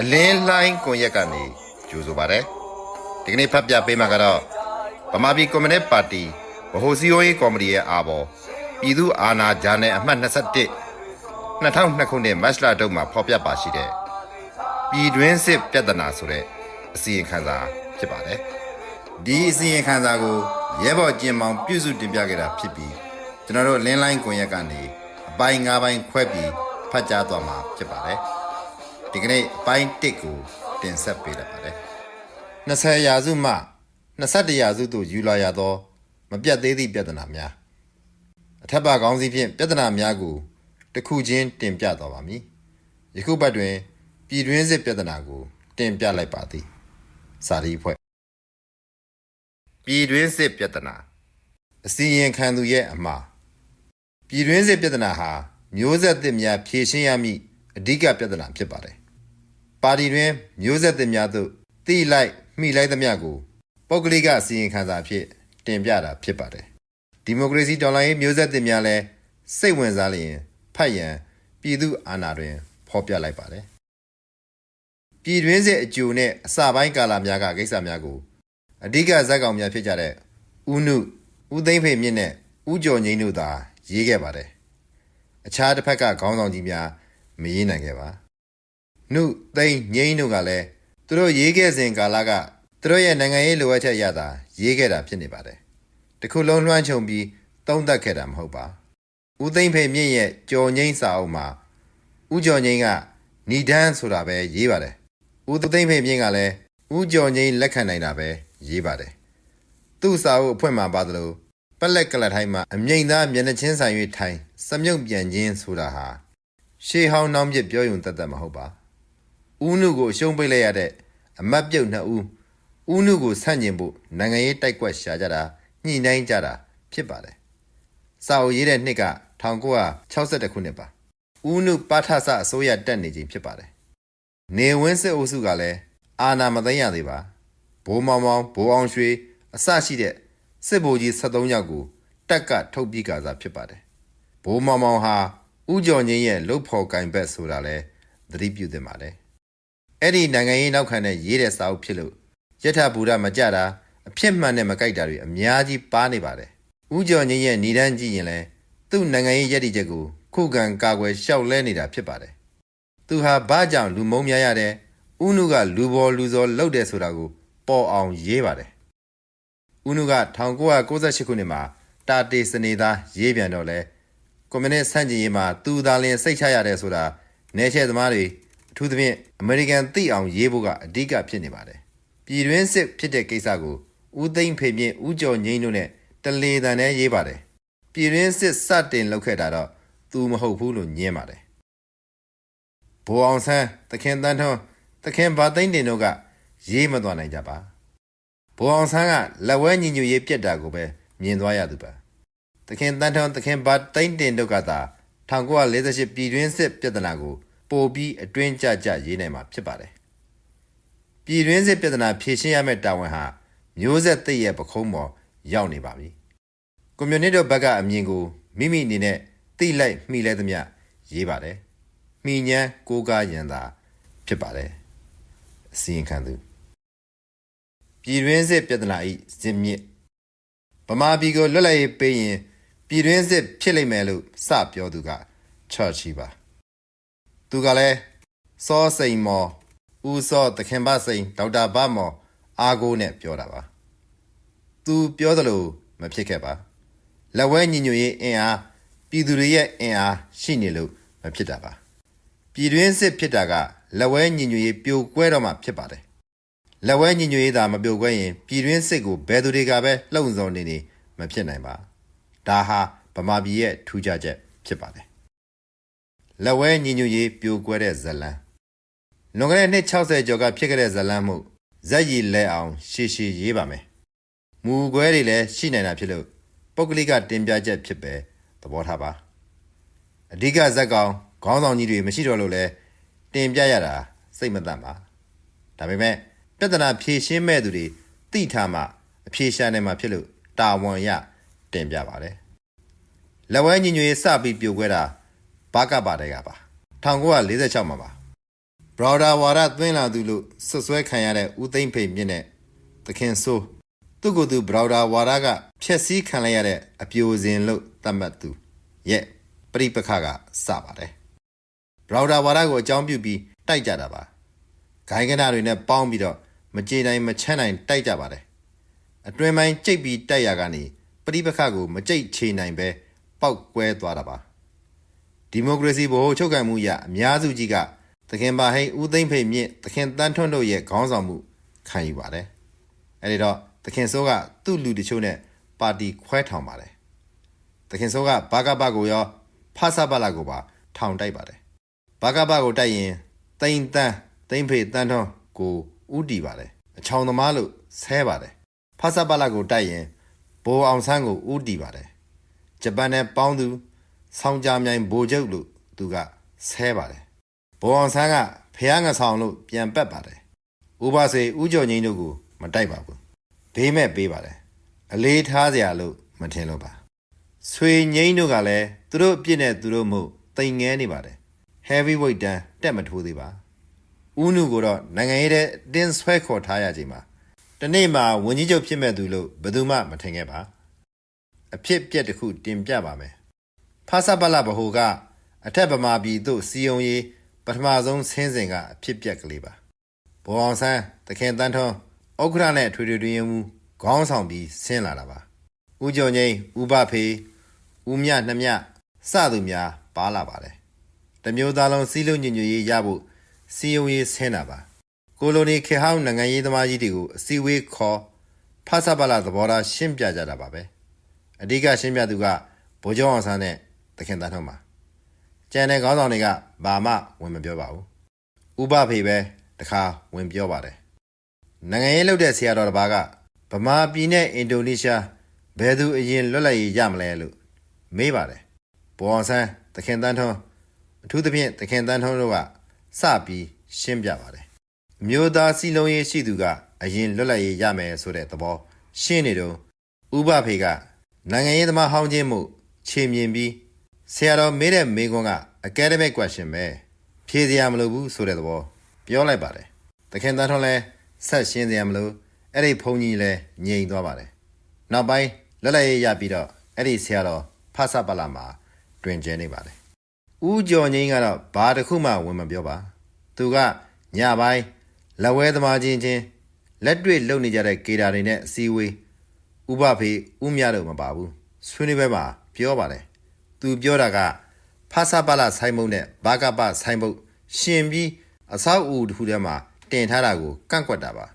အလင်းလှိုင်းကွန်ရက်ကနေကြိုဆိုပါရယ်ဒီကနေ့ဖတ်ပြပေးမှာကတော့ဗမာပြည်ကွန်မြူနစ်ပါတီဗဟိုစည်းရုံးရေးကော်မတီရဲ့အာဘော်ပြည်သူအာဏာဂျာနယ်အမှတ်21 2002ခုနှစ်မတ်လတုန်းမှာဖော်ပြပါရှိတဲ့ပြည်တွင်းစစ်ပြဿနာဆိုတဲ့အစီရင်ခံစာဖြစ်ပါတယ်ဒီအစီရင်ခံစာကို ရဲဘော်ကျင်မောင်ပြုစုတင်ပြခဲ့တာဖြစ်ပြီးကျွန်တော်တို့လင်းလိုင်းကွန်ရက်ကနေအပိုင်း၅ပိုင်းခွဲပြီးဖတ်ကြားသွားမှာဖြစ်ပါတယ်ဒီကနေ့အပိုင်း1ကိုတင်ဆက်ပေးလိုက်ပါတယ်20ရာစုမှ21ရာစုသို့ယူလာရသောမပြတ်သေးသည့်ပြဿနာများအထက်ပါကောင်းစီဖြင့်ပြဿနာများကိုတစ်ခုချင်းတင်ပြသွားပါမည်ယခုပတ်တွင်ပြည်တွင်းစစ်ပြဿနာကိုတင်ပြလိုက်ပါသည်စာရီဖွဲ့ ပြည်တွင်းစစ်ပြဿနာအစီရင်ခံသူရဲ့အမှားပြည်တွင်းစစ်ပြဿနာဟာမျိုးဆက်သစ်များဖြေရှင်းရမည့်အဓိကပြဿနာဖြစ်ပါတယ်ပါတီတွင်မျိုးဆက်သစ်များသို့တိလိုက်မိလိုက်သမျှကိုပုဂ္ဂလိကစီရင်ခံစာအဖြစ်တင်ပြတာဖြစ်ပါတယ်ဒီမိုကရေစီတော်လှန်ရေးမျိုးဆက်သစ်များလည်းစိတ်ဝင်စားလျင်ဖတ်ရန်ပြည်သူအာဏာတွင်ဖော်ပြလိုက်ပါတယ်ပြည်တွင်းစစ်အကျိုးနဲ့အစပိုင်းကာလများကကိစ္စများကို အဓိကဇက်ကောင်များဖြစ်ကြတဲ့ဦးနုဦးသိန်းဖေမြင့်နဲ့ဦးကျော်ငိမ့်တို့သာရေးခဲ့ပါတယ်အခြားတစ်ဖက်ကခေါင်းဆောင်ကြီးများမရေးနိုင်ခဲ့ပါနုသိန်းငိမ့်တို့ကလည်းသူတို့ရေးခဲ့စဉ်ကာလကသူတို့ရဲ့နိုင်ငံရေးလိုအပ်ချက်ရတာရေးခဲ့တာဖြစ်နေပါတယ်။တခုလုံးလွှမ်းခြုံပြီးသုံးသပ်ခဲ့တာမဟုတ်ပါ။ဦးသိန်းဖေမြင့်ရဲ့ကြော်ငိမ့်စာအုပ်မှာဦးကျော်ငိမ့်ကဏီဒန်းဆိုတာပဲရေးပါတယ်။ဦးသိန်းဖေမြင့်ကလည်းဦးကျော်ငိမ့်လက်ခံနိုင်တာပဲ ရေးပါတယ်။သူ့စာအုပ်အဖွင့်မှာပါသလိုပက်လက်ကလတ်ထိုင်းမှာအမြိန်သားမျက်နှာချင်းဆိုင်၍ထိုင်စမြုပ်ပြန်ခြင်းဆိုတာဟာရှေးဟောင်းနှောင်းပြစ်ပြောယုံတတ်တတ်မဟုတ်ပါ။ဦးနုကိုအရှုံးပေးလိုက်ရတဲ့အမတ်ပြုတ်နှစ်ဦးဦးနုကိုဆန့်ကျင်ဖို့နိုင်ငံရေးတိုက်ကွက်ရှာကြတာညှိနှိုင်းကြတာဖြစ်ပါတယ်။စာအုပ်ရေးတဲ့နှစ်က1962ခုနှစ်ပါ။ဦးနုပါထဆအစိုးရတက်နေခြင်းဖြစ်ပါတယ်။နေဝင်းစစ်အုပ်စုကလည်းအာဏာမသိမ်းရသေးပါ။ ဘိုးမောင်မောင်ဘိုးအောင်ရွှေအစရှိတဲ့စစ်ဗိုလ်ကြီး73ယောက်ကိုတက်ကထုတ်ပြီးကာစားဖြစ်ပါတယ်။ဘိုးမောင်မောင်ဟာဥကြော်ငင်းရဲ့လုတ်ဖော်ကင်ဘက်ဆိုတာလဲသတိပြုသင့်ပါတယ်။အဲ့ဒီနိုင်ငံရေးနောက်ခံတဲ့ရေးတဲ့စာအုပ်ဖြစ်လို့ယထဘူရမကြတာအဖြစ်မှန်နဲ့မကြိုက်တာတွေအများကြီးပါနေပါတယ်။ဦးကျော်ငင်းရဲ့ဏီဒန်းကြည့်ရင်လဲသူ့နိုင်ငံရေးရည်တည်ချက်ကိုခုခံကာကွယ်ရှောက်လဲနေတာဖြစ်ပါတယ်။သူဟာဘာကြောင့်လူမုံများရတယ်။ဦးနုကလူပေါ်လူစောလှုပ်တယ်ဆိုတာကို ပေါ်အောင်ရေးပါတယ်။ဦးနုက1998ခုနှစ်မှာတာတေစနေသားရေးပြန်တော့လဲကွန်မြူနစ်ဆန့်ကျင်ရေးမှာသူသာလျှင်စိတ်ချရတယ်ဆိုတာနေချဲသမားတွေအထူးသဖြင့်အမေရိကန်သိအောင်ရေးဖို့ကအဓိကဖြစ်နေပါတယ်။ပြည်တွင်းစစ်ဖြစ်တဲ့ကိစ္စကိုဦးသိန်းဖေမြင့်ဦးကျော်ငိမ့်တို့နဲ့တလေတန်နဲ့ရေးပါတယ်။ပြည်တွင်းစစ်စတင်လုပ်ခဲ့တာတော့သူမဟုတ်ဘူးလို့ညင်းပါတယ်။ဘိုးအောင်ဆန်းသခင်တန်းထွန်းသခင်ဘာသိန်းတင်တို့က ရေးမသွားနိုင်ကြပါ။ဘိုးအောင်ဆန်းကလက်ဝဲညီညွတ်ရေးပြက်တာကိုပဲမြင်သွားရသူပါ။သခင်တန်းထွန်းသခင်ဘာသိန်းတင်တို့ကသာ1948ပြည်တွင်းစစ်ပြဿနာကိုပိုပြီးအတွင်းကြကြရေးနိုင်မှာဖြစ်ပါတယ်။ပြည်တွင်းစစ်ပြဿနာဖြေရှင်းရမယ့်တာဝန်ဟာမျိုးဆက်သစ်ရဲ့ပခုံးပေါ်ရောက်နေပါပြီ။ကွန်မြူနစ်တို့ဘက်ကအမြင်ကိုမိမိအနေနဲ့သိလိုက်မှီလဲသမျှရေးပါတယ်။မိညာကိုးကားရန်သာဖြစ်ပါတယ်။အစီရင်ခံသူ ပြည်တွင်းစစ်ပြဿနာဤဇင်မြစ်ဗမာပြည်ကိုလွတ်လပ်ရေးပေးရင်ပြည်တွင်းစစ်ဖြစ်လိမ့်မယ်လို့စပြောသူကချာချီပါသူကလည်းစောစိန်မော်ဦးစောသခင်ဘစိန်ဒေါက်တာဘမော်အာကိုနဲ့ပြောတာပါသူပြောသလိုမဖြစ်ခဲ့ပါလက်ဝဲညီညွတ်ရေးအင်အားပြည်သူတွေရဲ့အင်အားရှိနေလို့မဖြစ်တာပါပြည်တွင်းစစ်ဖြစ်တာကလက်ဝဲညီညွတ်ရေးပြိုကွဲတော့မှဖြစ်ပါတယ် လက်ဝဲညီညွတ်ရေးသာမပြိုကွဲရင်ပြည်တွင်းစစ်ကိုဘယ်သူတွေကပဲလှုံ့ဆော်နေနေမဖြစ်နိုင်ပါဒါဟာဗမာပြည်ရဲ့ထူးခြားချက်ဖြစ်ပါတယ်လက်ဝဲညီညွတ်ရေးပြိုကွဲတဲ့ဇလံလွန်ခဲ့တဲ့နှစ်60ကျော်ကဖြစ်ခဲ့တဲ့ဇလံမှုဇက်ရည်လဲအောင်ရှေရှည်ရေးပါမယ်မူကွဲတွေလည်းရှိနိုင်တာဖြစ်လို့ပုဂ္ဂလိကတင်ပြချက်ဖြစ်ပဲသဘောထားပါအဓိကဇက်ကောင်ခေါင်းဆောင်ကြီးတွေမရှိတော့လို့လဲတင်ပြရတာစိတ်မတတ်ပါဒါပေမဲ့ ပြဿနာဖြေရှင်းမဲ့သူတွေသိထားမှအဖြေရှာနိုင်မှာဖြစ်လို့တာဝန်ရတင်ပြပါတယ်လက်ဝဲညီညွတ်ရေးစပြီးပြိုကွဲတာဘာကပါတဲ့ကပါ1946မှာပါဘရော်ဒါဝါရသွင်းလာသူလို့ဆွဆွဲခံရတဲ့ဦးသိမ့်ဖိတ်မြင့်တဲ့သခင်ဆိုးသူ့ကိုယ်သူဘရော်ဒါဝါရကဖျက်ဆီးခံလိုက်ရတဲ့အပြိုစင်လို့သတ်မှတ်သူရဲ့ပြိပခကစပါတယ်ဘရော်ဒါဝါရကိုအကြောင်းပြုပြီးတိုက်ကြတာပါဂိုင်းကနာတွေနဲ့ပေါင်းပြီးတော့ မကြေတိုင်းမချမ်းနိုင်တိုက်ကြပါတယ်အတွင်ပိုင်းကြိတ်ပြီးတိုက်ရကနေပြိပခကိုမကြိတ်ချေနိုင်ပဲပောက်ကွဲသွားတာပါဒီမိုကရေစီဗဟိုချုပ်ကိုင်မှုအရအများစုကြီးကသခင်ပါဟိန်းဦးသိမ့်ဖိတ်မြင့်သခင်တန်းထွန်းတို့ရဲ့ခေါင်းဆောင်မှုခံယူပါတယ်။အဲဒီတော့သခင်စိုးကသူ့လူတချို့နဲ့ပါတီခွဲထောင်ပါတယ်။သခင်စိုးကဘာကဘကိုရောဖဆပလာကိုပါထောင်တိုက်ပါတယ်။ဘာကဘကိုတိုက်ရင်တိန်တန်းတိန်ဖိတ်တန်းထွန်းကို ဥတီပါတယ်။အချောင်သမားလို့ဆဲပါတယ်။ဖဆပလာကိုတိုက်ရင်ဘိုးအောင်ဆန်းကိုဥတီပါတယ်။ဂျပန်နဲ့ပေါင်းသူဆောင်းကြမြိုင်ဘိုလ်ချုပ်လို့သူကဆဲပါတယ်ဘိုးအောင်ဆန်းကဖះငဆောင်လို့ပြန်ပက်ပါတယ်ဥပစေဥကြော်ငိမ့်တို့ကိုမတိုက်ပါဘူးဘေးမဲ့ပေးပါတယ်အလေးထားစရာလို့မထင်လို့ပါဆွေငိမ့်တို့ကလည်းသူတို့အပြစ်နဲ့သူတို့မို့တိမ်ငဲနေပါတယ် heavy weight တန်းတက်မထိုးသေးပါ ဦးနုကိုတော့နိုင်ငံရေးတဲ့တင်းဆွဲခေါ်ထားရချိန်မှာတနေ့မှာဝန်ကြီးချုပ်ဖြစ်မဲ့သူလို့ဘယ်သူမှမထင်ခဲ့ပါအဖြစ်ပြက်တစ်ခုတင်ပြပါမယ်ဖာစပလဘဟုကအထက်ဗမာပြည်သို့စီယုံရေးပထမဆုံးဆင်းစဉ်ကအဖြစ်ပြက်ကလေးပါဘောအောင်ဆန်းတခင်တန်းထွန်းဥက္ခရနဲ့ထွေထွေတွင်မှုခေါင်းဆောင်ပြီးဆင်းလာတာပါဥကြုံငိမ့်ဥပဖေဥမြနှမြစသူများပါလာပါတယ်တမျိုးသားလုံးစီးလုံးညညရေးရဖို့ စီယုံရေးဆင်းတာပါကိုလိုနီခေဟောင်းနိုင်ငံရေးသမားကြီးတွေကိုအစည်းအဝေးခေါ်ဖာစပလသဘောထားရှင်းပြကြတာပါပဲအဓိကရှင်းပြသူကဗိုလ်ချုပ်အောင်ဆန်းနဲ့သခင်တန်းထုံးပါကျန်တဲ့ခေါင်းဆောင်တွေကဘာမှဝင်မပြောပါဘူးဥပဖေပဲတခါဝင်ပြောပါတယ်နိုင်ငံရေးလုပ်တဲ့ဆရာတော်တစ်ပါးကဗမာပြည်နဲ့အင်ဒိုနီးရှားဘယ်သူအရင်လွတ်လပ်ရေးရမလဲလို့မေးပါတယ်ဗိုလ်အောင်ဆန်းသခင်တန်းထုံးအထူးသဖြင့်သခင်တန်းထုံးတို့က စပြီးရှင်းပြပါတယ်အမျိုးသားစီလုံးရေးရှိသူကအရင်လွတ်လပ်ရေးရမယ်ဆိုတဲ့သဘောရှင်းနေတော့ဥပဖေကနိုင်ငံရေးသမားဟောင်းချင်းမှုခြေမြင်ပြီးဆရာတော်မေးတဲ့မေးခွန်းက academic question ပဲဖြေစရာမလိုဘူးဆိုတဲ့သဘောပြောလိုက်ပါတယ်တခင်တန်းထွန်းလဲဆက်ရှင်းစရာမလိုအဲ့ဒီဘုန်းကြီးလဲငြိမ်သွားပါတယ်နောက်ပိုင်းလက်လက်ရရပြီးတော့အဲ့ဒီဆရာတော်ဖဆပလာမှာတွင်ကျဲနေပါတယ် ဦးကျော်ငိမ့်ကတော့ဘာတစ်ခုမှဝင်မပြောပါသူကညပိုင်းလက်ဝဲသမားချင်းချင်းလက်တွေ့လုံနေကြတဲ့ကေတာတွေနဲ့အစည်းအဝေးဥပဖေဥမြတော့မပါဘူးဆွေးနွေးပွဲမှာပြောပါတယ်သူပြောတာကဖာစာပလာဆိုင်မုံနဲ့ဘာကပဆိုင်မုံရှင်ပြီးအဆောက်အဦတစ်ခုထဲမှာတင်ထားတာကိုကန့်ကွက်တာပါ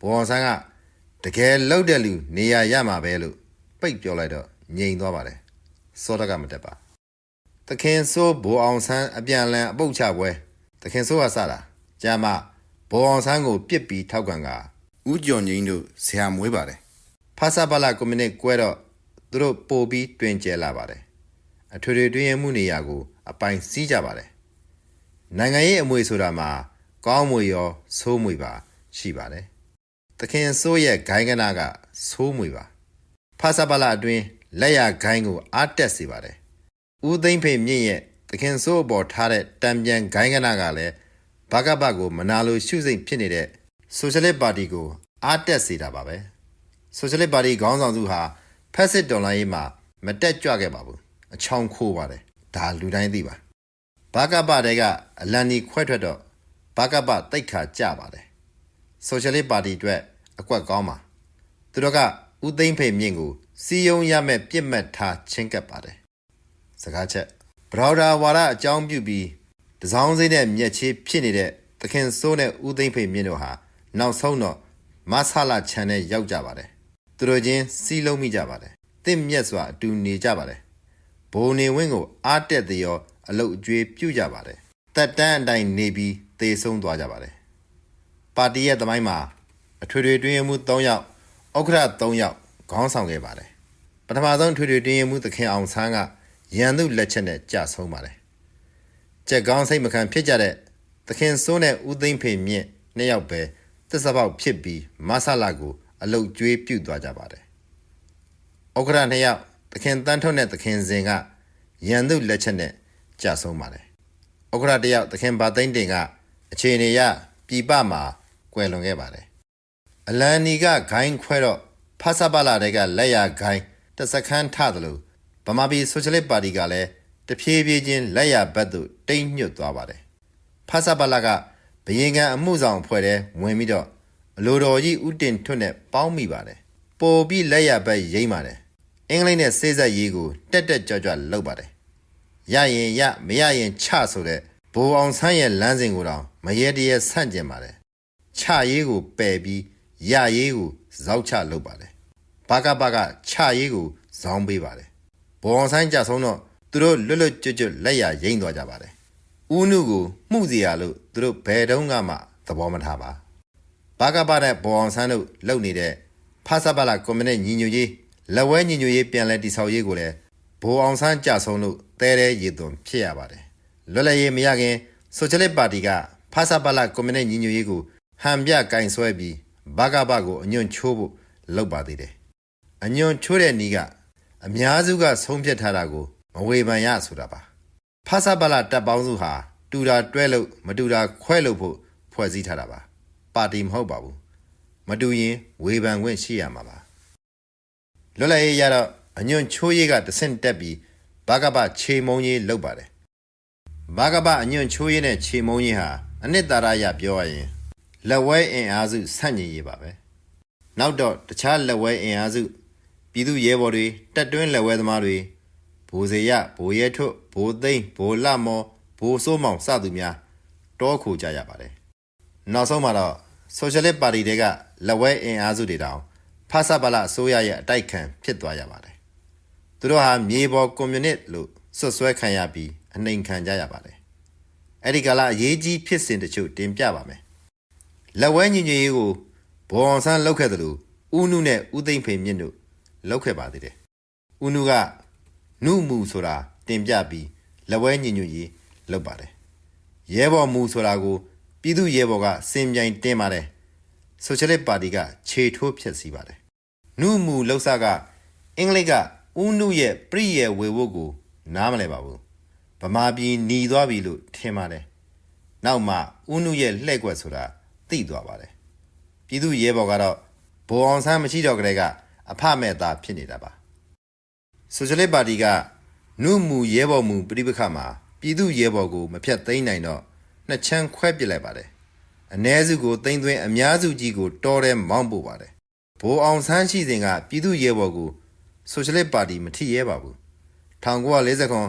ဘောင်ဆန်းကတကယ်လှုပ်တဲ့လူနေရာရမှာပဲလို့ပိတ်ပြောလိုက်တော့ငြိမ်သွားပါတယ်စောတကမတက်ပါ တခင်ဆိုးဘိုးအောင်ဆန်းအပြန်လန်အပုတ်ချပွဲတခင်ဆိုးကစတာကြာမဘိုးအောင်ဆန်းကိုပြစ်ပြီးထောက်ကန်ကဥကြော်ငိမ့်တို့ဆရာမွေးပါတယ်ဖာစာပလာကွန်မြူနစ်ကွဲတော့သူတို့ပို့ပြီးတွင်ကျဲလာပါတယ်အထွေထွေတွင်ရမှုနေရာကိုအပိုင်စီးကြပါတယ်နိုင်ငံရေးအမွေဆိုတာမှာကောင်းမွေရောဆိုးမွေပါ ရှိပါတယ်သခင်စိုးရဲ့ဂိုင်းကနာကဆိုးမွေပါဖာစာပလာအတွင်းလက်ရဂိုင်းကိုအားတက်စေပါတယ် ဦးသိမ့်ဖေမြင့်ရဲ့သခင်စိုးအပေါ်ထားတဲ့တံပြန်ဂိုင်းကနာကလည်းဘကဘကိုမနာလိုရှုစိတ်ဖြစ်နေတဲ့ဆိုရှယ်လစ်ပါတီကိုအားတက်စေတာပါပဲဆိုရှယ်လစ်ပါတီခေါင်းဆောင်စုဟာဖက်စစ်တော်လိုင်းရေးမှာမတက်ကြွခဲ့ပါဘူးအချောင်ခိုးပါတယ်ဒါလူတိုင်းသိပါဘာကပတဲကအလန်နီခွဲထွက်တော့ဘာကပတိတ်ခါကြပါတယ်ဆိုရှယ်လစ်ပါတီအတွက်အကွက်ကောင်းပါသူတို့ကဦးသိမ့်ဖေမြင့်ကိုစီယုံရမဲ့ပြစ်မှတ်ထားချင်းကပ်ပါတယ် စကားချက်ဘရော်ဒါဝါရအကြောင်းပြုပြီးတစောင်းစိမ့်နဲ့မျက်ချေးဖြစ်နေတဲ့သခင်စိုးနဲ့ဦးသိမ့်ဖေမြင့်တို့ဟာနောက်ဆုံးတော့မဆလာချန်နဲ့ရောက်ကြပါတယ်သူတို့ချင်းစီးလုံးမိကြပါတယ်တင့်မြက်စွာအတူနေကြပါတယ်ဘိုးနေဝင်းကိုအားတက်သေးရောအလုတ်အကျွေးပြုတ်ကြပါတယ်တက်တန်းအတိုင်းနေပြီးသေဆုံးသွားကြပါတယ်ပါတီရဲ့သမိုင်းမှာအထွေထွေတွင်းရမှု3ယောက်ဥက္ကဋ္ဌ3ယောက်ခေါင်းဆောင်ခဲ့ပါတယ်ပထမဆုံးထွေထွေတွင်းရမှုသခင်အောင်ဆန်းက ရန်သူလက်ချက်နဲ့ကြာဆုံးပါတယ်ကြက်ကောင်းစိတ်မခံဖြစ်ကြတဲ့သခင်စိုးနဲ့ဦးသိမ့်ဖေမြင့်နှစ်ယောက်ပဲသစ္စာပေါက်ဖြစ်ပြီးမဆလာကို အလုတ်ကျွေးပြုတ်သွားကြပါတယ်ဥက္ကဋ္ဌနှစ်ယောက်သခင်တန်းထွန်းနဲ့သခင်စင်ကရန်သူလက်ချက်နဲ့ကြာဆုံးပါတယ်ဥက္ကရာတယောက်သခင်ဘာသိန်းတင်ကအခြေအနေရပြည်ပမှာကွယ်လွန်ခဲ့ပါတယ်အလန်နီကဂိုင်းခွဲတော့ဖဆပလာတဲ့ကလက်ရဂိုင်းတစ်စခန်းထသလို ဗမာပြည်ဆိုရှယ်လစ်ပါတီကလည်းတဖြည်းဖြည်းချင်းလက်ရဘက်သို့တိမ်ညွတ်သွားပါတယ်ဖဆပလာကဘရင်ကန်အမှုဆောင်အဖွဲ့ထဲဝင်ပြီးတော့အလိုတော်ကြီးဥတင်ထွတ်နဲ့ပေါင်းမိပါတယ်ပို့ပြီးလက်ရဘက်ရိမ့်ပါတယ်အင်္ဂလိပ်နဲ့စေးဆက်ရေးကိုတက်တက်ကြွကြွလုပ်ပါတယ်ရရင်ရမရရင်ချဆိုတဲ့ဘိုးအောင်ဆန်းရဲ့လမ်းစဉ်ကိုတော့မရေတရေဆန့်ကျင်ပါတယ်ချရေးကိုပယ်ပြီးရရေးကိုဇောက်ချလုပ်ပါတယ်ဘာကဘာကချရေးကိုဇောင်းပေးပါတယ် ဘိုးအောင်ဆန်းကြဆုံးတော့သူတို့လွတ်လွတ်ကျွတ်ကျွတ်လက်ရရိမ့်သွားကြပါတယ်ဦးနုကိုမှုစီရလို့သူတို့ဘယ်တုန်းကမှသဘောမထားပါဘာကဘာနဲ့ဘိုးအောင်ဆန်းတို့လုပ်နေတဲ့ဖာစာပါလာကွန်မြူနစ်ညီညွတ်ရေးလက်ဝဲညီညွတ်ရေးပြန်လဲတိဆောက်ရေးကိုလည်းဘိုးအောင်ဆန်းကြဆုံးလို့တဲတဲရည်သွန်ဖြစ်ရပါတယ်လွတ်လပ်ရေးမရခင်ဆိုရှယ်လစ်ပါတီကဖာစာပါလာကွန်မြူနစ်ညီညွတ်ရေးကိုဟန်ပြကင်ဆွဲပြီးဘာကဘကိုအညွန့်ချိုးဖို့လုပ်ပါသေးတယ်အညွန့်ချိုးတဲ့နီးက အများစုကဆုံးဖြတ်ထားတာကိုမဝေဖန်ရဆိုတာပါဖာစာပါလာတပ်ပေါင်းစုဟာတူတာတွဲလို့မတူတာခွဲလို့ဖို့ဖွဲ့စည်းထားတာပါပါတီမဟုတ်ပါဘူးမတူရင်ဝေဖန်ခွင့်ရှိရမှာပါလွတ်လပ်ရေးရတော့အညွန့်ချိုးရေးကတဆင့်တက်ပြီးဘာကပခြေမုံရေးလောက်ပါတယ်ဘာကပအညွန့်ချိုးရေးနဲ့ခြေမုံရေးဟာအနှစ်သာရရပြောရရင်လက်ဝဲအင်အားစုဆန့်ကျင်ရေးပါပဲနောက်တော့တခြားလက်ဝဲအင်အားစု ပြည်သူရဲဘော်တွေတက်တွင်းလက်ဝဲသမားတွေဘိုးစေရဘိုးရဲထွတ်ဘိုးသိန်းဘိုးလမောဘိုးစိုးမောင်စသူများတောခိုကြရပါတယ်နောက်ဆုံးမှာတော့ဆိုရှယ်လစ်ပါတီတွေကလက်ဝဲအင်အားစုတွေတောင်ဖာစာပါလာအစိုးရရဲ့အတိုက်ခံဖြစ်သွားရပါတယ်သူတို့ဟာမြေပေါ်ကွန်မြူနစ်လို့ဆွတ်ဆွဲခံရပြီးအနှိမ်ခံကြရပါတယ်အဲ့ဒီကလာအရေးကြီးဖြစ်စဉ်တချို့တင်ပြပါမယ်လက်ဝဲညီညွတ်ရေးကိုဘောင်ဆန်းလောက်ခဲ့တယ်လို့ဦးနုနဲ့ဦးသိမ့်ဖေမြင့်တို့ လောက်ခဲ့ပါသေးတယ်ဦးနုကနုမူဆိုတာတင်ပြပြီးလက်ဝဲညီညွတ်ရေးလောက်ပါတယ်ရဲဘော်မူဆိုတာကိုပြည်သူရဲဘော်ကစင်ပြိုင်တင်ပါတယ်ဆိုရှယ်လစ်ပါတီကခြေထိုးဖျက်ဆီးပါတယ်နုမူလောက်ဆကအင်္ဂလိပ်ကဦးနုရဲ့ပြည့်ရဲ့ဝေဝုတ်ကို နားမလဲပါဘူးဗမာပြည်หนีသွားပြီလို့ထင်ပါတယ်နောက်မှဦးနုရဲ့လှဲ့ကွက်ဆိုတာသိသွားပါတယ်ပြည်သူရဲဘော်ကတော့ဘိုအောင်ဆန်းမရှိတော့ကြတဲ့က အဖမဲ့သားဖြစ်နေတာပါဆိုရှယ်လစ်ပါတီကနုမူရဲဘော်မူပြိပခမှာပြည်သူရဲဘော်ကို မဖြတ်သိမ်းနိုင်တော့နှစ်ချမ်းခွဲပစ်လိုက်ပါတယ်အ ਨੇ စုကိုသိမ်းသွင်းအများစုကြီးကိုတော်တယ်မောင်းပို့ပါတယ်ဘိုးအောင်ဆန်းရှိစဉ်ကပြည်သူရဲဘော်ကိုဆိုရှယ်လစ်ပါတီမထိရဲပါဘူး1940ခု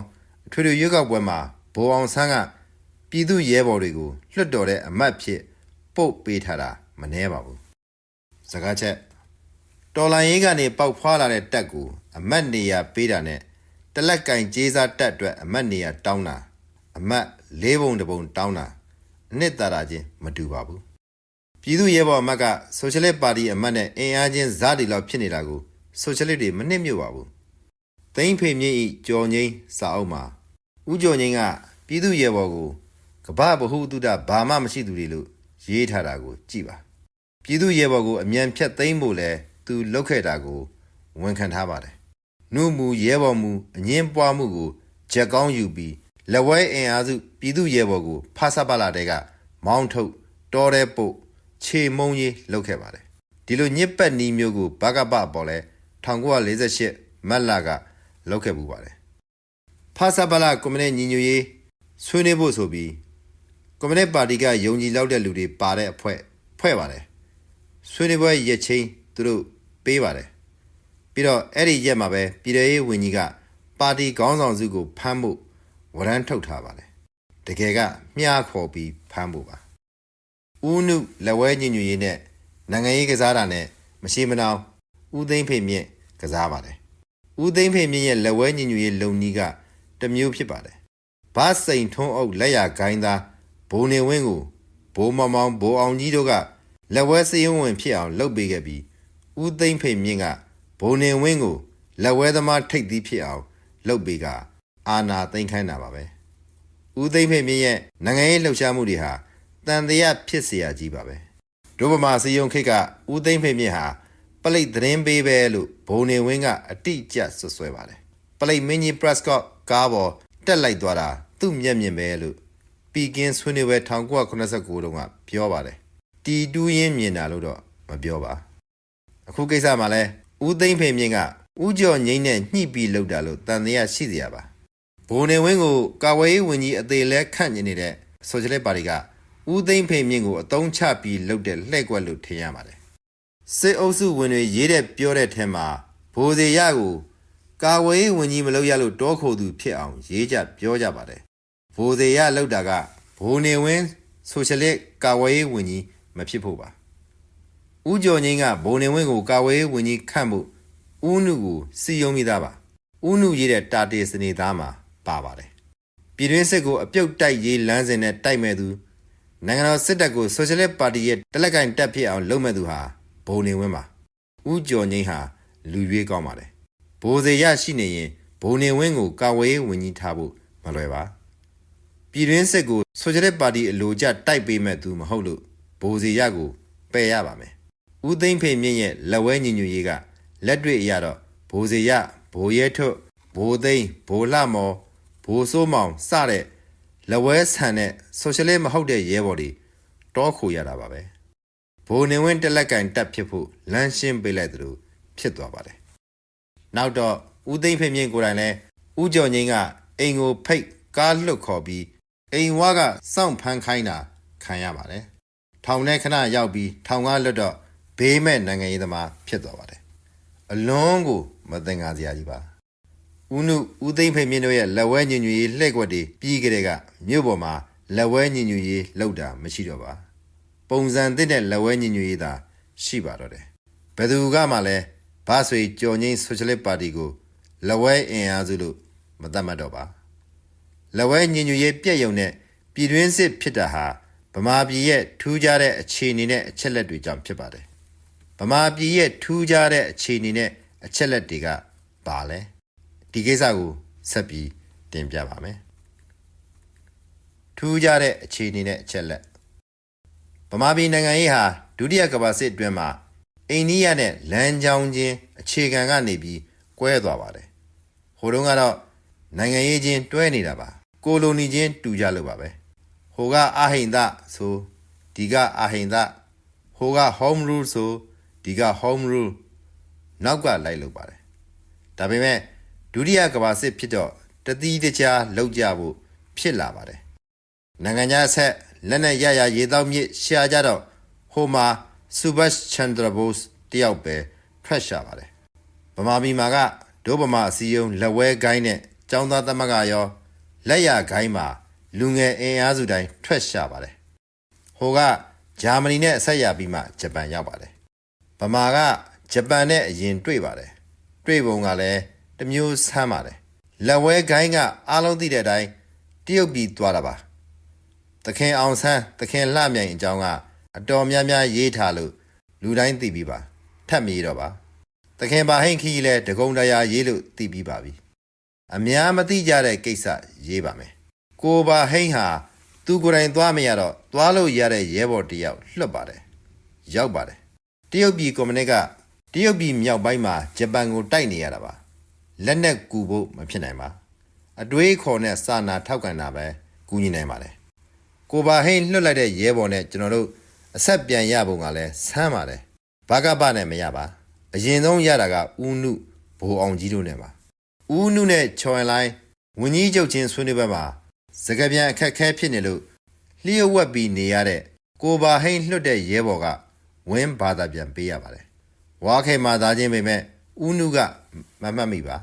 အထွေထွေရွေးကောက်ပွဲမှာဘိုးအောင်ဆန်းကပြည်သူရဲဘော်တွေကိုလွှတ်တော်တဲ့အမတ်ဖြစ်ပုတ်ပေးထားတာမနှဲပါဘူးစကားချက် တော်လန်ရေးကနေပေါက်ဖွာလာတဲ့တက်ကိုအမတ်နေရပေးတာနဲ့တလက်ကင်ကျေးစားတက်အတွက်အမတ်နေရတောင်းတာအမတ်လေးပုံတစ်ပုံတောင်းတာအနှစ်သာရချင်းမတူပါဘူးပြည်သူ့ရဲဘော်အမတ်ကဆိုရှယ်လစ်ပါတီအမတ်နဲ့အင်အားချင်းဇာတိလောက်ဖြစ်နေတာကိုဆိုရှယ်လစ်တွေမနစ်မြုပ်ပါဘူးသိမ့်ဖေမြင့်ဤကြော်ငိမ့်စာအုပ်မှာဦးကြော်ငိမ့်ကပြည်သူ့ရဲဘော်ကိုကမ္ဘာဗဟုသုတဘာမှမရှိသူတွေလို့ရေးထားတာကိုကြည်ပါပြည်သူရဲဘော်ကိုအမြန်ဖြတ်သိမ်းဖို့လဲ သူလုပ်ခဲ့တာကိုဝန်ခံထားပါတယ်။နှုတ်မူရဲဘော်မူအငင်းပွားမှုကိုဂျက်ကောင်းယူပြီးလက်ဝဲအင်အားစုပြည်သူရဲဘော်ကိုဖားဆပ်ပါလာတဲ့ကမောင်းထုတ်တော်တဲ့ပုတ်ခြေမုံကြီးလုပ်ခဲ့ပါတယ်။ဒီလိုညစ်ပတ်နီးမျိုးကိုဘကပပေါ်လဲ1948မတ်လကလုပ်ခဲ့ပူပါတယ်။ဖားဆပ်ပါလာကွန်မြူနစ်ညီညွတ်ရေးဆွေးနွေးဖို့ဆိုပြီးကွန်မြူနစ်ပါတီကယုံကြည်လောက်တဲ့လူတွေပါတဲ့အဖွဲ့ဖွဲ့ပါတယ်။ဆွေးနွေးပွဲရက်ချင်းသူတို့ ပေးပါတယ်ပြီးတော့အဲ့ဒီရက်မှာပဲပြည်ထောင်ရေးဝန်ကြီးကပါတီခေါင်းဆောင်စုကိုဖမ်းဖို့ဝရမ်းထုတ်ထားပါတယ်တကယ်ကမျှခေါ်ပြီးဖမ်းဖို့ပါဦးနုလက်ဝဲညညရေးနဲ့နိုင်ငံရေးကစားတာနဲ့မရှိမနှောင်ဦးသိမ့်ဖေမြင့်ကစားပါတယ်ဦးသိမ့်ဖေမြင့်ရဲ့လက်ဝဲညညရေးလုံနီးကတစ်မျိုးဖြစ်ပါတယ်ဘာစိန်ထွန်းအုပ်လက်ရဂိုင်းသားဘုံနေဝင်းကိုဘိုးမောင်မောင်ဘိုးအောင်ကြီးတို့ကလက်ဝဲစည်ရင်ဝင်ဖြစ်အောင်လုပ်ပေးခဲ့ပြီး ဦးသိမ့်ဖိတ်မြင့်ကဘုံနေဝင်းကိုလက်ဝဲသမားထိတ်သီးဖြစ်အောင်လုပ်ပေးကအာနာသိမ့်ခိုင်းတာပါပဲဦးသိမ့်ဖိတ်မြင့်ရဲ့နိုင်ငံရေးလှုပ်ရှားမှုတွေဟာတန်တရားဖြစ်เสียကြီးပါပဲဒုဗမာစီယုံခိတ်ကဦးသိမ့်ဖိတ်မြင့်ဟာပလိတ်သတင်းပေးပဲလို့ဘုံနေဝင်းကအတိအကျဆွဆွဲပါတယ်ပလိတ်မင်းကြီး Prescott ကားပေါ်တက်လိုက်သွားတာသူ့မျက်မြင်ပဲလို့ပီကင်းဆွေးနွေးပွဲ1989တုန်းကပြောပါတယ်တီတူးရင်းမြင်တာလို့တော့မပြောပါ အခုကိစ္စမှာလဲဦးသိမ့်ဖေမြင့်ကဦးကျော်ငိမ့်နဲ့ညှိပြီးလောက်တာလို့တန်တရားရှိစရာပါဘိုးနေဝင်းကိုကာဝေးရေးဝန်ကြီးအသေးလဲခန့်နေနေတဲ့ဆိုရှယ်လစ်ပါတီကဦးသိမ့်ဖေမြင့်ကိုအတုံးချပြီးလောက်တဲ့လှည့်ကွက်လို့ထင်ရပါတယ်စစ်အုပ်စုဝင်တွေရေးတဲ့ပြောတဲ့ထဲမှာဘိုးစေရကိုကာဝေးဝင်ကြီးမလုပ်ရလို့တောခိုသူဖြစ်အောင်ရေးကြပြောကြပါတယ်ဘိုးစေရလောက်တာကဘိုးနေဝင်းဆိုရှယ်လစ်ကာဝေးဝင်ကြီးမဖြစ်ဖို့ပါ ဦးကျော်ငိမ့်ကဘိုးနေဝင်းကိုကာဝေးဝင်ကြီးခန့်ဖို့ဦးနုကိုစီယုံမိသားပါဦးနုရေးတဲ့တာတေစနေသားမှာပါပါတယ်ပြည်တွင်းစစ်ကိုအပြုတ်တိုက်ရေးလမ်းစဉ်နဲ့တိုက်မဲ့သူနိုင်ငံတော်စစ်တပ်ကိုဆိုရှယ်လစ်ပါတီရဲ့တလက်ကင်တက်ဖြစ်အောင်လုပ်မဲ့သူဟာဘုံနေဝင်းပါဦးကျော်ငိမ့်ဟာလူရွေးကောင်းပါတယ်ဘိုးစေရရှိနေရင်ဘုံနေဝင်းကိုကာဝေးဝင်ကြီးထားဖို့မလွယ်ပါပြည်တွင်းစစ်ကိုဆိုရှယ်လစ်ပါတီအလိုကျတိုက်ပေးမဲ့သူမဟုတ်လို့ဘိုးစေရကိုပယ်ရပါမယ် ဦးသိမ့်ဖေမြင့်ရဲ့လက်ဝဲညီညွတ်ရေးကလက်တွေ့အရတော့ဘိုးစေရဘိုးရဲထွတ်ဘိုးသိမ့်ဘိုးလှမော်ဘိုးစိုးမောင်စတဲ့လက်ဝဲဆန်တဲ့ဆိုရှယ်လစ်မဟုတ်တဲ့ရဲဘော်တွေတောခိုရတာပါပဲဘိုးနေဝင်းတက်လက်ကင်တက်ဖြစ်ဖို့လမ်းရှင်းပေးလိုက်သလိုဖြစ်သွားပါတယ်။နောက်တော့ဦးသိမ့်ဖေမြင့်ကိုယ်တိုင်လည်းဦးကျော်ငိမ့်ကအိမ်ကိုဖိတ်ကားလွတ်ခေါ်ပြီးအိမ်ဝါကစောင့်ဖမ်းခိုင်းတာခံရပါတယ်။ထောင်ထဲခဏရောက်ပြီးထောင်ကလွတ်တော့ ဘေးမဲ့နိုင်ငံရေးသမားဖြစ်သွားပါတယ်။အလွန်ကိုမသင်္ကာစရာကြီးပါ။ဦးနုဦးသိမ့်ဖေမြင့်တို့ရဲ့လက်ဝဲညင်ညွေရေးလှည့်ကွက်တွေပြီးကြတဲ့ကမြို့ပေါ်မှာလက်ဝဲညင်ညွေရေးလောက်တာမရှိတော့ပါ။ပုံစံသစ်တဲ့လက်ဝဲညီညွတ်ရေးသာရှိပါတော့တယ်။ဘယ်သူကမှလည်းဘာဆွေကြော်ငိမ့်ဆိုရှယ်လစ်ပါတီကိုလက်ဝဲအင်အားစုလို့မသတ်မှတ်တော့ပါ။လက်ဝဲညီညွတ်ရေးပြည့်ယုံတဲ့ပြည်တွင်းစစ်ဖြစ်တာဟာဗမာပြည်ရဲ့ထူးခြားတဲ့အခြေအနေနဲ့အချက်လက်တွေကြောင့်ဖြစ်ပါတယ်။ ဗမာပြည်ရဲ့ထူးခြားတဲ့အခြေအနေနဲ့အချက်လက်တွေကဘာလဲ။ဒီကိစ္စကိုဆက်ပြီးတင်ပြပါမယ်။ထူးခြားတဲ့အခြေအနေနဲ့အချက်လက်ဗမာပြည်နိုင်ငံရေးဟာဒုတိယကမ္ဘာစစ်အတွင်းမှာအိန္ဒိယနဲ့လမ်းကြောင်းချင်းအခြေခံကနေပြီးကွဲသွားပါတယ်။ဟိုတုန်းကတော့နိုင်ငံရေးချင်းတွဲနေတာပါ။ကိုလိုနီချင်းတူကြလို့ပါပဲ။ဟိုကအာဟိန္ဒဆိုဒီကအာဟိန္ဒဟိုက home rule ဆို ဒီက home rule နောက်ကလိုက်လို့ပါတယ်။ဒါပေမဲ့ဒုတိယကမ္ဘာစစ်ဖြစ်တော့တတိတခြားလောက်ကြဖို့ဖြစ်လာပါတယ်။နိုင်ငံခြားဆက်လက်နဲ့ရရရေတောက်မြစ်ရှာကြတော့ဟိုမှာဆူဘတ်ချန်ဒရာဘို့စ်တယောက်ပဲထွက်ရှာပါတယ်ဗမာပြည်မှာကဒို့ဗမာအစည်းအရုံးလက်ဝဲဂိုင်းနဲ့ចောင်းသားသမဂ္ဂရောလက်ရဂိုင်းမှာလူငယ်အင်အားစုတိုင်းထွက်ရှာပါတယ်ဟိုကဂျာမနီနဲ့အဆက်ရပြီးမှဂျပန်ရောက်ပါတယ် ဗမာကဂျပန်နဲ့အရင်တွေ့ပါတယ်တွေ့ပုံကလည်းတစ်မျိုးဆမ်းပါတယ်လက်ဝဲဂိုင်းကအားလုံးသိတဲ့အတိုင်းတရုတ်ပြည်သွားတာပါသခင်အောင်ဆန်းသခင်လှမြိုင်အကြောင်းကအတော်များများရေးထားလို့လူတိုင်းသိပြီးပါထပ်မရေးတော့ပါသခင်ပါဟိန်ခီလည်းတကုံတရာရေးလို့သိပြီးပါပြီအများမသိကြတဲ့ကိစ္စရေးပါမယ်ကိုပါဟိန်ဟာသူကိုယ်တိုင်သွားမရတော့သွားလို့ရတဲ့ရဲဘော်တစ်ယောက်လွတ်ပါတယ်ရောက်ပါတယ် တရုတ်ပြည်ကွန်မြူနစ်ကတရုတ်ပြည်မြောက်ပိုင်းမှာဂျပန်ကိုတိုက်နေရတာပါလက်နက်ကူဖို့မဖြစ်နိုင်ပါအတွေးခေါ်နဲ့စာနာထောက်ကန်တာပဲကူညီနိုင်ပါတယ်ကိုပါဟိန်းလွတ်လိုက်တဲ့ရဲဘော်နဲ့ကျွန်တော်တို့အဆက်ပြန်ရပုံကလည်းဆမ်းပါတယ်ဘာကပနဲ့မရပါအရင်ဆုံးရတာကဦးနုဘိုးအောင်ကြီးတို့နဲ့ပါဦးနုနဲ့ချော်ရင်လိုင်းဝင်းကြီးချုပ်ချင်းဆွေးနွေးပွဲမှာစကပြန်အခက်ခဲဖြစ်နေလို့လျှို့ဝှက်ပြီးနေရတဲ့ကိုပါဟိန်းလွတ်တဲ့ရဲဘော်က ဝင်းဘာသာပြန်ပေးရပါတယ်ဝါခေမာသားချင်းပေမဲ့ဦးနုကမမှတ်မိပါ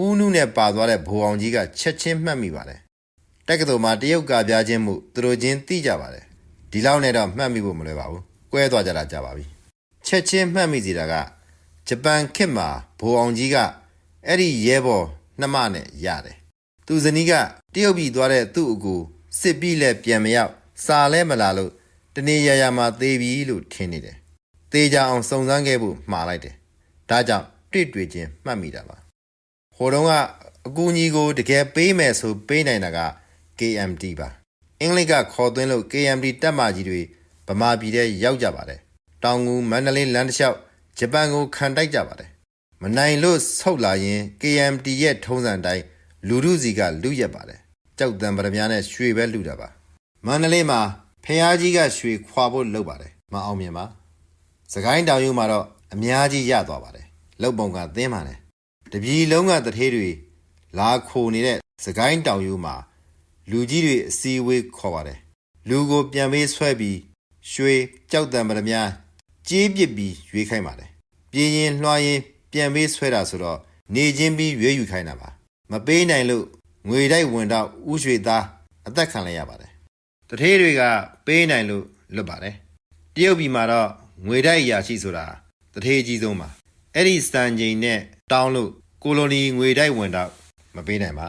ဦးနုနဲ့ပါသွားတဲ့ဘိုးအောင်ကြီးကချက်ချင်းမှတ်မိပါတယ်တက္ကသိုလ်မှာတရုတ်ကပြားခြင်းမှုသူတို့ချင်းသိကြပါတယ်ဒီလောက်နဲ့တော့မှတ်မိဖို့မလွယ်ပါဘူးကွဲသွားကြတာကြပါပြီချက်ချင်းမှတ်မိစီတာကဂျပန်ခေတ်မှာဘိုးအောင်ကြီးကအဲ့ဒီရဲဘော်နှမနဲ့ရတယ်သူဇနီးကတရုတ်ပြည်သွားတဲ့သူ့အကူစစ်ပြီးလဲပြန်မရောက်စာလဲမလာလို့ တနေ့ရရမှာသေးပြီလို့ထင်နေတယ်သေချာအောင်စုံစမ်းခဲ့ဖို့မှားလိုက်တယ်ဒါကြောင့်တွေ့တွေ့ချင်းမှတ်မိတာပါဟိုတုန်းကအကူကြီးကိုတကယ်ပေးမယ်ဆိုပေးနိုင်တာက KMT ပါအင်္ဂလိပ်ကခေါ်သွင်းလို့ KMT တက်မကြီးတွေဗမာပြည်ထဲရောက်ကြပါတယ်တောင်ငူမန္တလေးလမ်းတစ်လျှောက်ဂျပန်ကိုခံတိုက်ကြပါတယ်မနိုင်လို့ဆုတ်လာရင် KMT ရဲ့ထုံးစံတိုင်းလူထုစီကလူရက်ပါတယ်ကြောက်တံပရမ ्या နဲ့ရွှေပဲလူတာပါမန္တလေးမှာ ဖះကြီးကရွှေခွာဖို့လုပ်ပါတယ်မအောင်မြင်ပါစကိုင်းတောင်ယူမှာတော့အများကြီးရသွားပါတယ်လောက်ပုံကသင်းပါတယ်တပြည်လုံးကတထေးတွေလာခိုနေတဲ့စကိုင်းတောင်ယူမှာလူကြီးတွေအစည်းအဝေးခေါ်ပါတယ်လူကိုပြန်ပေးဆွဲပြီးရွှေကြောက်တံပရမ ्या ကြေးပစ်ပြီးရွေးခိုင်းပါတယ်ပြင်းရင်လွှားရင်ပြန်ပေးဆွဲတာဆိုတော့နေချင်းပြီးရွေးယူခိုင်းတာပါမပေးနိုင်လို့ငွေတိုက်ဝင်တော့ဥရွှေသားအသက်ခံလိုက်ရပါတယ် တထေးတွေကပေးနိုင်လို့လွတ်ပါတယ်တရုတ်ပြည်မှာတော့ငွေတိုက်အရာရှိဆိုတာတထေးကြီးဆုံးပါအဲ့ဒီစံချိန်နဲ့တောင်းလို့ကိုလိုနီငွေတိုက်ဝင်တော့မပေးနိုင်ပါ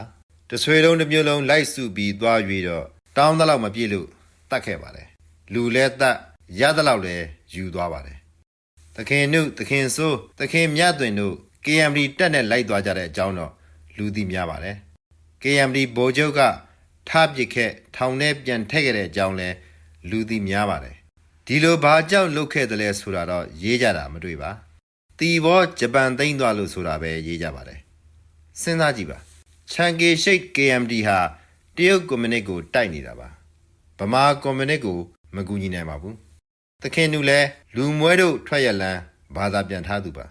တဆွေလုံးတစ်မျိုးလုံးလိုက်စုပြီးသွားရွေတော့တောင်းသလောက်မပြည့်လို့တတ်ခဲ့ပါတယ်လူလဲတတ်ရသလောက်လဲယူသွားပါတယ်သခင်နုသခင်ဆိုးသခင်မြတ်သွင်တို့ KMD တက်နဲ့လိုက်သွားကြတဲ့အကြောင်းတော့လူသိများပါတယ် KMD ဗိုလ်ချုပ်က ထပစ်ခဲ့ထောင်ထဲပြန်ထည့်ခဲ့တဲ့အကြောင်းလဲလူသိများပါတယ်ဒီလိုဘာကြောင့်လုပ်ခဲ့တယ်လဲဆိုတာတော့ရေးကြတာမတွေ့ပါတီဘောဂျပန်သိမ်းသွားလို့ဆိုတာပဲရေးကြပါတယ်စဉ်းစားကြည့်ပါချန်ကေရှိတ် KMD ဟာတရုတ်ကွန်မြူနစ်ကိုတိုက်နေတာပါဗမာကွန်မြူနစ်ကိုမကူညီနိုင်ပါဘူးသခင်တို့လည်းလူမွဲတို့ထွက်ရလန်းဘာသာပြန်ထားသူပါ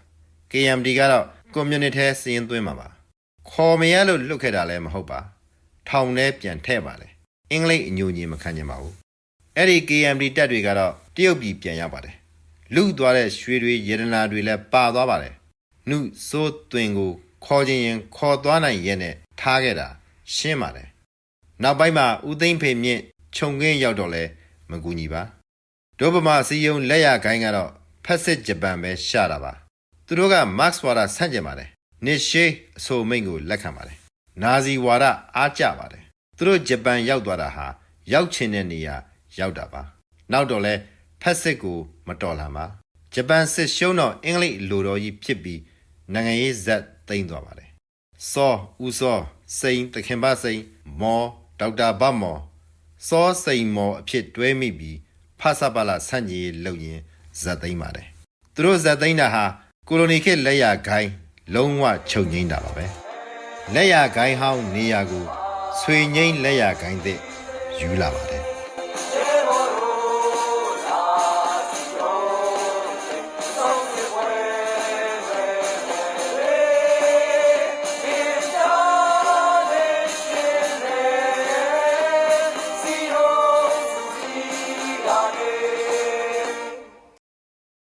KMD ကတော့ကွန်မြူနတီထဲစီရင်သွင်းမှာပါခေါ်မရလို့လွတ်ခဲ့တာလည်းမဟုတ်ပါ ထောင်ထဲပြန်ထည့်ပါလေအင်္ဂလိပ်အညိုညင်မခံချင်ပါဘူးအဲ့ဒီ KMD တက်တွေကတော့တရုတ်ပြည်ပြန်ရောက်ပါတယ်လူသွားတဲ့ရွှေတွေယေဒနာတွေလည်းပါသွားပါတယ်နှုစိုးသွင်ကိုခေါ်ခြင်းရင်ခေါ်သွားနိုင်ရဲ့နဲ့ထားခဲ့တာရှင်းပါတယ်နောက်ပိုင်းမှာဦးသိန်းဖေမြင့်ခြုံခင်းရောက်တော့လဲမကူညီပါဒုဗမာစီယုံလက်ရကိုင်းကတော့ဖက်စစ်ဂျပန်ပဲရှာတာပါသူတို့ကမတ်စ်ဝါဒဆန့်ကျင်ပါတယ်နစ်ရှေးအဆိုမိန့်ကိုလက်ခံပါတယ် နာဇီဝါဒအားကျပါတယ်သူတို့ဂျပန်ရောက်သွားတာဟာရောက်ချင်တဲ့နေရာရောက်တာပါနောက်တော့လဲဖက်စစ်ကိုမတော်လှန်ပါဂျပန်စစ်ရှုံးတော့အင်္ဂလိပ်လိုတော်ကြီးဖြစ်ပြီးနိုင်ငံရေးဇက်သိမ်းသွားပါတယ်စောဦးစောစိန်တခင်ပါစိန်မောဒေါက်တာဘတ်မော်စောစိန်မော်အဖြစ်တွဲမိပြီးဖဆပလာဆန့်ကျင်ရေးလုပ်ရင်ဇက်သိမ်းပါတယ်သူတို့ဇက်သိမ်းတာဟာကိုလိုနီခေတ်လက်ရဂိုင်းလုံးဝချုပ်ငိမ့်တာပါပဲ လက်ရဂိုင်းဟောင်းနေရာကိုဆွေငိမ့်လက်ရဂိုင်းသစ်ယူလာပါတယ်